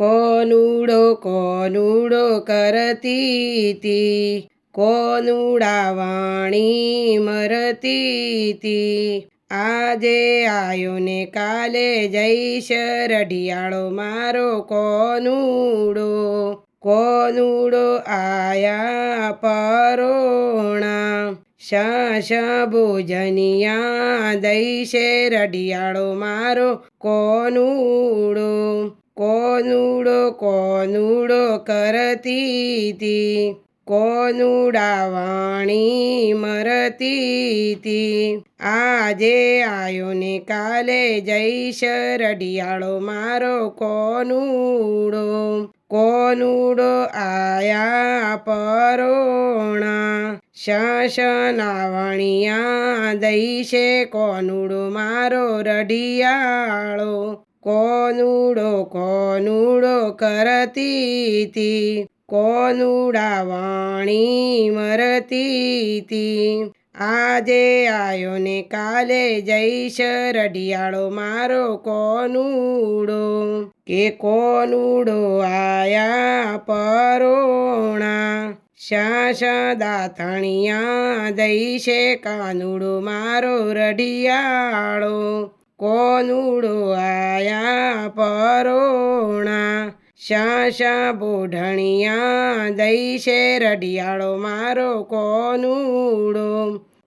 કોનુડો કોનુડો કરતી કોનુડા વાણી મરતી આજે આયો ને કાલે જઈશ રઢિયાળો મારો કોનુડો. કોનુડો આયા પરોણા. શાશ ભોજનિયા દઈશે રઢિયાળો મારો કોનુડો. કોનુડો કોનુડો કરતી તી કોનુડા વાણી મરતી આજે આયો ને કાલે જઈશ રઢિયાળો મારો કોનુડો. કોનુડો આયા પરોણા. શાસના વણિયા દઈશે કોનુડો મારો રઢિયાળો. કોનુડો કોનુડો કરતી તી કોનુડા વાણી મરતી આજે આયો ને કાલે જઈશ રઢિયાળો મારો કોનુડો. કે કોનુડો આયા પરોણા. શાસ દાથણિયા દઈશે કાનુડો મારો રઢિયાળો. કોનુડો આયા પરોણા શાશા બોઢણિયા દઈશે રઢિયાળો મારો કોનુડો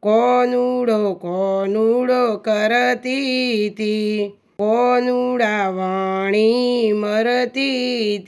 કોનુડો કોનુડો કરતી કોનુડા વાણી મરતી